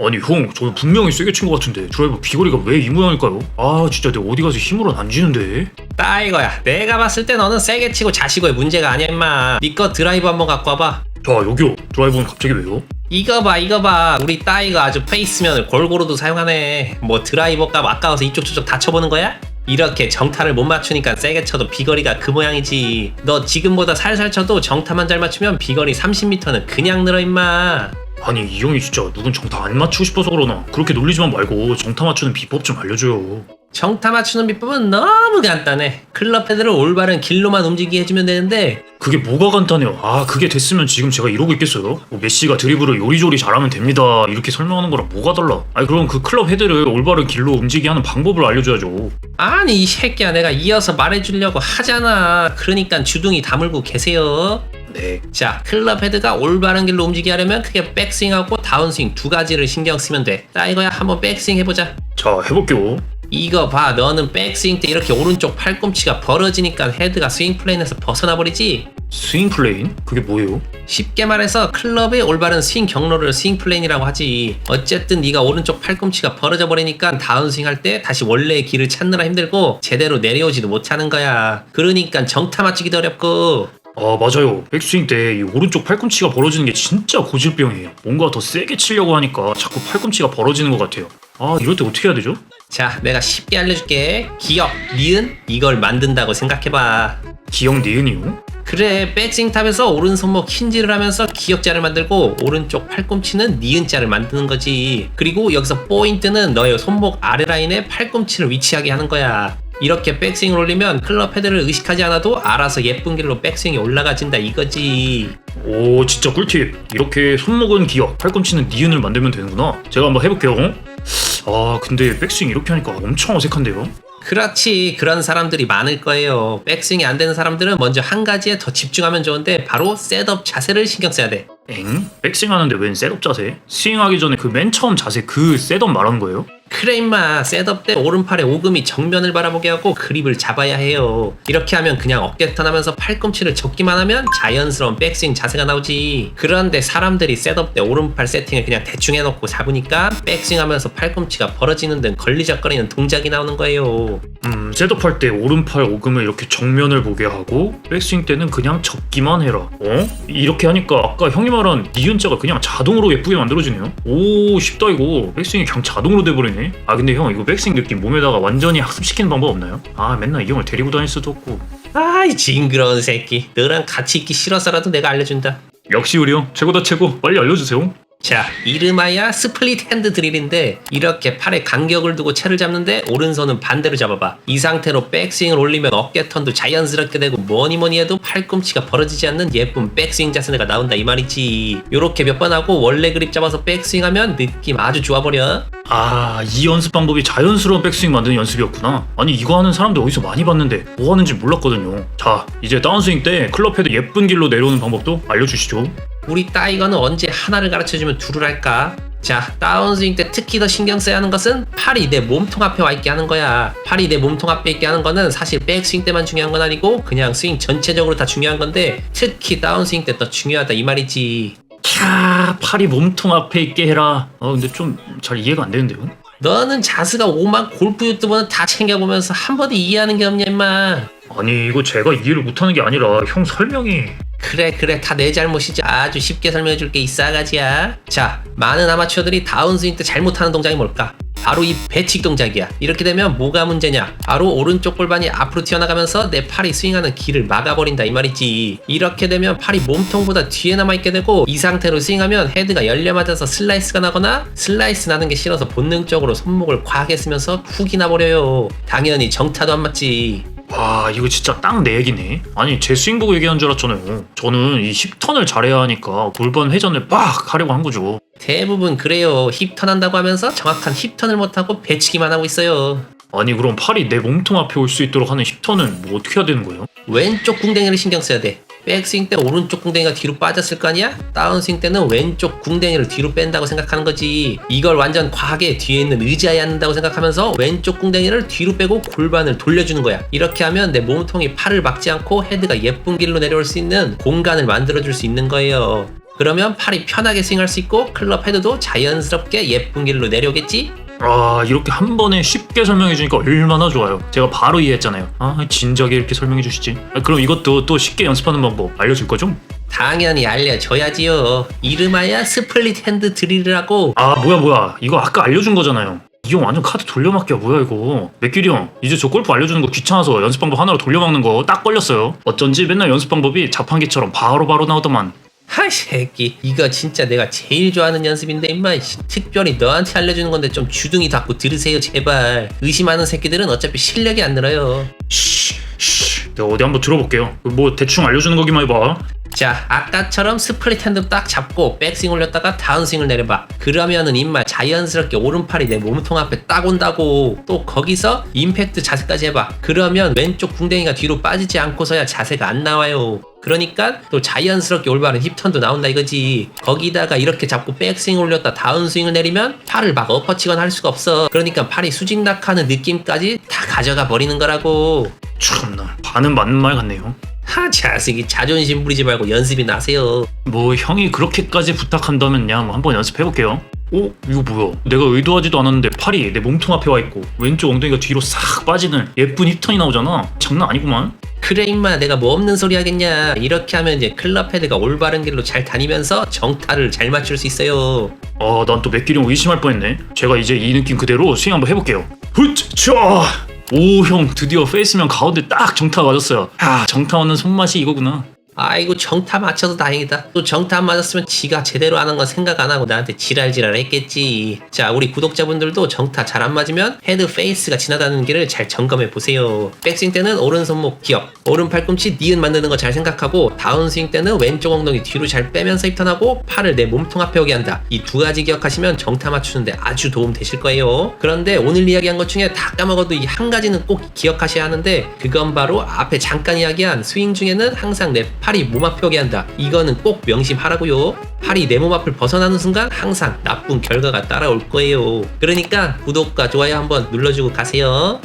아니 형 저는 분명히 세게 친 것 같은데. 드라이버 비거리가 왜 이 모양일까요? 아 진짜 내가 어디 가서 힘으로 안 쥐는데. 따이거야. 내가 봤을 때 너는 세게 치고 자시고의 문제가 아니야 임마. 니꺼 드라이브 한번 갖고 와봐. 자 여기요. 드라이버는 갑자기 왜요? 이거 봐 이거 봐. 우리 따이가 아주 페이스면을 골고루도 사용하네. 뭐 드라이버 값 아까워서 이쪽 저쪽 다 쳐보는 거야? 이렇게 정타를 못 맞추니까 세게 쳐도 비거리가 그 모양이지. 너 지금보다 살살 쳐도 정타만 잘 맞추면 비거리 30m는 그냥 늘어 임마 아니 이 형이 진짜 누군 정타 안 맞추고 싶어서 그러나? 그렇게 놀리지만 말고 정타 맞추는 비법 좀 알려줘요. 정타 맞추는 비법은 너무 간단해. 클럽 헤드를 올바른 길로만 움직이게 해주면 되는데 그게 뭐가 간단해요? 아 그게 됐으면 지금 제가 이러고 있겠어요? 뭐 메시가 드리블을 요리조리 잘하면 됩니다. 이렇게 설명하는 거랑 뭐가 달라? 아니 그럼 그 클럽 헤드를 올바른 길로 움직이게 하는 방법을 알려줘야죠. 아니 이 새끼야. 내가 이어서 말해주려고 하잖아. 그러니까 주둥이 다물고 계세요 네. 자 클럽 헤드가 올바른 길로 움직이게 하려면 크게 백스윙하고 다운스윙 두 가지를 신경 쓰면 돼자 이거야. 한번 백스윙 해보자. 자 해볼게요. 이거 봐. 너는 백스윙 때 이렇게 오른쪽 팔꿈치가 벌어지니까 헤드가 스윙 플레인에서 벗어나 버리지? 스윙 플레인? 그게 뭐예요? 쉽게 말해서 클럽의 올바른 스윙 경로를 스윙 플레인이라고 하지. 어쨌든 네가 오른쪽 팔꿈치가 벌어져 버리니까 다운스윙 할 때 다시 원래의 길을 찾느라 힘들고 제대로 내려오지도 못하는 거야. 그러니까 정타 맞추기도 어렵고 아 맞아요. 백스윙 때 이 오른쪽 팔꿈치가 벌어지는 게 진짜 고질병이에요. 뭔가 더 세게 치려고 하니까 자꾸 팔꿈치가 벌어지는 것 같아요. 아 이럴 때 어떻게 해야 되죠? 자 내가 쉽게 알려줄게. 기억, 니은? 이걸 만든다고 생각해봐. 기억 니은이요? 그래 백스윙 탑에서 오른손목 힌지를 하면서 기역자를 만들고 오른쪽 팔꿈치는 니은자를 만드는 거지. 그리고 여기서 포인트는 너의 손목 아래 라인에 팔꿈치를 위치하게 하는 거야 이렇게 백스윙을 올리면 클럽 헤드를 의식하지 않아도 알아서 예쁜 길로 백스윙이 올라가진다 이거지 오 진짜 꿀팁 이렇게 손목은 기억 팔꿈치는 니은을 만들면 되는구나 제가 한번 해볼게요 아 근데 백스윙 이렇게 하니까 엄청 어색한데요? 그렇지 그런 사람들이 많을 거예요 백스윙이 안 되는 사람들은 먼저 한 가지에 더 집중하면 좋은데 바로 셋업 자세를 신경 써야 돼 엥? 백스윙 하는데 웬 셋업 자세? 스윙하기 전에 그 맨 처음 자세 그 셋업 말하는 거예요? 임마 셋업 때 오른팔에 오금이 정면을 바라보게 하고 그립을 잡아야 해요. 이렇게 하면 그냥 어깨 턴하면서 팔꿈치를 접기만 하면 자연스러운 백스윙 자세가 나오지. 그런데 사람들이 셋업 때 오른팔 세팅을 그냥 대충 해놓고 잡으니까 백스윙 하면서 팔꿈치가 벌어지는 등 걸리적거리는 동작이 나오는 거예요. 음 셋업 할 때 오른팔 오금을 이렇게 정면을 보게 하고 백스윙 때는 그냥 접기만 해라. 어? 이렇게 하니까 아까 형이 말한 니은자가 그냥 자동으로 예쁘게 만들어지네요. 오 쉽다 이거. 백스윙이 그냥 자동으로 돼버리 네. 아 근데 형 이거 백스윙 느낌 몸에다가 완전히 학습시키는 방법 없나요? 아 맨날 이 형을 데리고 다닐 수도 없고. 아이 징그러운 새끼. 너랑 같이 있기 싫어서라도 내가 알려준다. 역시 우리 형 최고다 최고. 빨리 알려주세요 자, 이름하야 스플릿 핸드 드릴인데 이렇게 팔에 간격을 두고 채를 잡는데 오른손은 반대로 잡아봐. 이 상태로 백스윙을 올리면 어깨 턴도 자연스럽게 되고 뭐니 뭐니 해도 팔꿈치가 벌어지지 않는 예쁜 백스윙 자세가 나온다 이 말이지. 요렇게 몇 번 하고 원래 그립 잡아서 백스윙하면 느낌 아주 좋아버려. 아 이 연습 방법이 자연스러운 백스윙 만드는 연습이었구나 아니 이거 하는 사람들 어디서 많이 봤는데 뭐 하는지 몰랐거든요 자 이제 다운스윙 때 클럽 헤드 예쁜 길로 내려오는 방법도 알려주시죠 우리 따이거는 언제 하나를 가르쳐주면 둘을 할까? 자, 다운스윙 때 특히 더 신경 써야 하는 것은 팔이 내 몸통 앞에 와 있게 하는 거야. 팔이 내 몸통 앞에 있게 하는 거는 사실 백스윙 때만 중요한 건 아니고 그냥 스윙 전체적으로 다 중요한 건데 특히 다운스윙 때 더 중요하다 이 말이지. 캬 팔이 몸통 앞에 있게 해라 어 근데 좀 잘 이해가 안 되는데요 너는 자스가 오만 골프 유튜버는 다 챙겨보면서 한 번도 이해하는 게 없냐 임마. 아니 이거 제가 이해를 못하는 게 아니라 형 설명이 그래 그래. 다 내 잘못이지. 아주 쉽게 설명해 줄게 이 싸가지야. 자 많은 아마추어들이 다운스윙 때 잘못하는 동작이 뭘까? 바로 이 배칙 동작이야. 이렇게 되면 뭐가 문제냐? 바로 오른쪽 골반이 앞으로 튀어나가면서 내 팔이 스윙하는 길을 막아버린다 이 말이지. 이렇게 되면 팔이 몸통보다 뒤에 남아있게 되고 이 상태로 스윙하면 헤드가 열려 맞아서 슬라이스가 나거나 슬라이스 나는 게 싫어서 본능적으로 손목을 과하게 쓰면서 훅이 나버려요. 당연히 정타도 안 맞지 와 이거 진짜 딱 내 얘기네 아니 제 스윙 보고 얘기한 줄 알았잖아요 저는 이 힙턴을 잘해야 하니까 골반 회전을 빡 하려고 한 거죠 대부분 그래요. 힙턴 한다고 하면서 정확한 힙턴을 못하고 배치기만 하고 있어요. 아니 그럼 팔이 내 몸통 앞에 올 수 있도록 하는 힙턴은 뭐 어떻게 해야 되는 거예요? 왼쪽 궁뎅이를 신경 써야 돼. 백스윙 때 오른쪽 궁뎅이가 뒤로 빠졌을 거 아니야? 다운스윙 때는 왼쪽 궁뎅이를 뒤로 뺀다고 생각하는 거지. 이걸 완전 과하게 뒤에 있는 의자에 앉는다고 생각하면서 왼쪽 궁뎅이를 뒤로 빼고 골반을 돌려주는 거야. 이렇게 하면 내 몸통이 팔을 막지 않고 헤드가 예쁜 길로 내려올 수 있는 공간을 만들어줄 수 있는 거예요. 그러면 팔이 편하게 스윙할 수 있고 클럽 헤드도 자연스럽게 예쁜 길로 내려오겠지? 아 이렇게 한 번에 쉽게 설명해 주니까 얼마나 좋아요. 제가 바로 이해했잖아요. 아 진작에 이렇게 설명해 주시지. 아, 그럼 이것도 또 쉽게 연습하는 방법 알려줄 거죠? 당연히 알려줘야지요. 이름하여 스플릿 핸드 드릴이라고. 아 뭐야 뭐야. 이거 아까 알려준 거잖아요. 이 형 완전 카드 돌려막기야. 뭐야 이거. 맥길이 형 이제 저 골프 알려주는 거 귀찮아서 연습 방법 하나로 돌려막는 거 딱 걸렸어요. 어쩐지 맨날 연습 방법이 자판기처럼 바로바로 나오더만 하이 새끼. 이거 진짜 내가 제일 좋아하는 연습인데 임마. 씨. 특별히 너한테 알려주는 건데 좀 주둥이 닫고 들으세요 제발. 의심하는 새끼들은 어차피 실력이 안 늘어요. 쉬, 쉬. 내가 어디 한번 들어볼게요. 뭐 대충 알려주는 거기만 해봐. 자 아까처럼 스플릿 핸드 딱 잡고 백스윙 올렸다가 다운스윙을 내려봐. 그러면은 임마 자연스럽게 오른팔이 내 몸통 앞에 딱 온다고. 또 거기서 임팩트 자세까지 해봐. 그러면 왼쪽 궁뎅이가 뒤로 빠지지 않고서야 자세가 안 나와요 그러니까 또 자연스럽게 올바른 힙턴도 나온다 이거지. 거기다가 이렇게 잡고 백스윙 올렸다 다운스윙을 내리면 팔을 막 엎어치거나 할 수가 없어. 그러니까 팔이 수직낙하는 느낌까지 다 가져가 버리는 거라고. 참나. 반은 맞는 말 같네요. 하 자식이 자존심 부리지 말고 연습이나 하세요. 뭐 형이 그렇게까지 부탁한다면야. 뭐 한번 연습해볼게요 오 이거 뭐야? 내가 의도하지도 않았는데 팔이 내 몸통 앞에 와 있고 왼쪽 엉덩이가 뒤로 싹 빠지는 예쁜 힙턴이 나오잖아. 장난 아니구만. 그래 임마. 내가 뭐 없는 소리 하겠냐. 이렇게 하면 이제 클럽 헤드가 올바른 길로 잘 다니면서 정타를 잘 맞출 수 있어요. 아 난 또 맥기령 의심할 뻔했네. 제가 이제 이 느낌 그대로 스윙 한번 해볼게요. 훗차 오 형. 드디어 페이스면 가운데 딱 정타 맞았어요. 아 정타 맞는 손맛이 이거구나 아이고 정타 맞춰서 다행이다. 또 정타 안 맞았으면 지가 제대로 하는 건 생각 안 하고 나한테 지랄지랄 했겠지. 자 우리 구독자분들도 정타 잘 안 맞으면 헤드 페이스가 지나다는 길을 잘 점검해 보세요. 백스윙 때는 오른 손목 기억 오른 팔꿈치 니은 만드는 거 잘 생각하고 다운스윙 때는 왼쪽 엉덩이 뒤로 잘 빼면서 힙턴하고 팔을 내 몸통 앞에 오게 한다. 이 두 가지 기억하시면 정타 맞추는데 아주 도움 되실 거예요. 그런데 오늘 이야기한 것 중에 다 까먹어도 이 한 가지는 꼭 기억하셔야 하는데 그건 바로 앞에 잠깐 이야기한 스윙 중에는 항상 내팔 이 몸 앞에 오게 한다. 이거는 꼭 명심하라고요. 팔이 내 몸 앞을 벗어나는 순간 항상 나쁜 결과가 따라올 거예요. 그러니까 구독과 좋아요 한번 눌러주고 가세요.